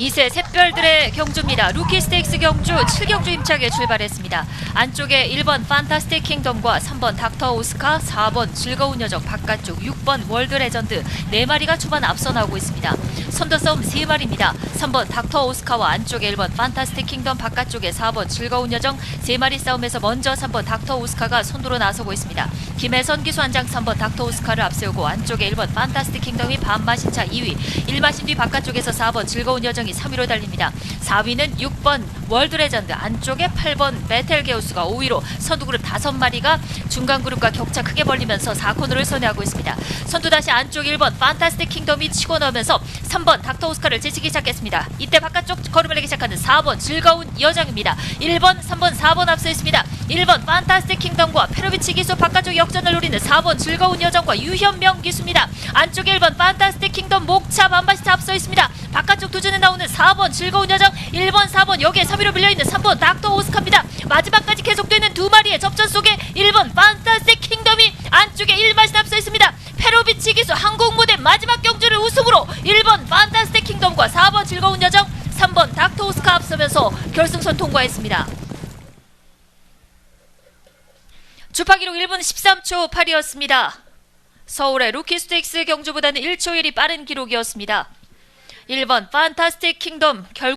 이세 샛별들의 경주입니다. 루키 스테이크스 경주 7경주 임차게 출발했습니다. 안쪽에 1번 판타스틱 킹덤과 3번 닥터 오스카, 4번 즐거운 여정 바깥쪽 6번 월드 레전드 4마리가 초반 앞서 나오고 있습니다. 선두 싸움 3마리입니다. 3번 닥터 오스카와 안쪽에 1번 판타스틱 킹덤 바깥쪽에 4번 즐거운 여정 3마리 싸움에서 먼저 3번 닥터 오스카가 선두로 나서고 있습니다. 김혜선 기수 한장 3번 닥터 오스카를 앞세우고 안쪽에 1번 판타스틱 킹덤이 반마신 차 2위 1마신 뒤 바깥쪽에서 4번 즐거운 여정 이 3위로 달립니다. 4위는 6번 월드 레전드 안쪽에 8번 베텔게우스가 5위로 선두 그룹 5마리가 중간 그룹과 격차 크게 벌리면서 4코너를 선회하고 있습니다. 선두 다시 안쪽 1번 판타스틱 킹덤이 치고 나오면서 3번 닥터 오스카를 제치기 시작했습니다. 이때 바깥쪽 걸음을 내기 시작하는 4번 즐거운 여정입니다. 1번, 3번, 4번 앞서 있습니다. 1번 판타스틱 킹덤과 페로비치 기수 바깥쪽 역전을 노리는 4번 즐거운 여정과 유현명 기수입니다. 안쪽에 1번 판타스틱 킹덤 목차 반바시차 앞서 있습니다. 바깥쪽 두준에 나오는 4번 즐거운 여정 1번 4번 여기에 3위로 밀려있는 3번 닥터 오스카입니다. 마지막까지 계속되는 두 마리의 접전 속에 1번 판타스틱 킹덤이 안쪽에 1마신 앞서 있습니다. 페로비치 기수 한국 무대 마지막 경주를 우승으로 1번 판타스틱 킹덤과 4번 즐거운 여정 3번 닥터 오스카 앞서면서 결승선 통과했습니다. 주파 기록 1분 13초 8이었습니다. 서울의 루키 스테이크스 경주보다는 1초 1이 빠른 기록이었습니다. 1번 판타스틱 킹덤. 결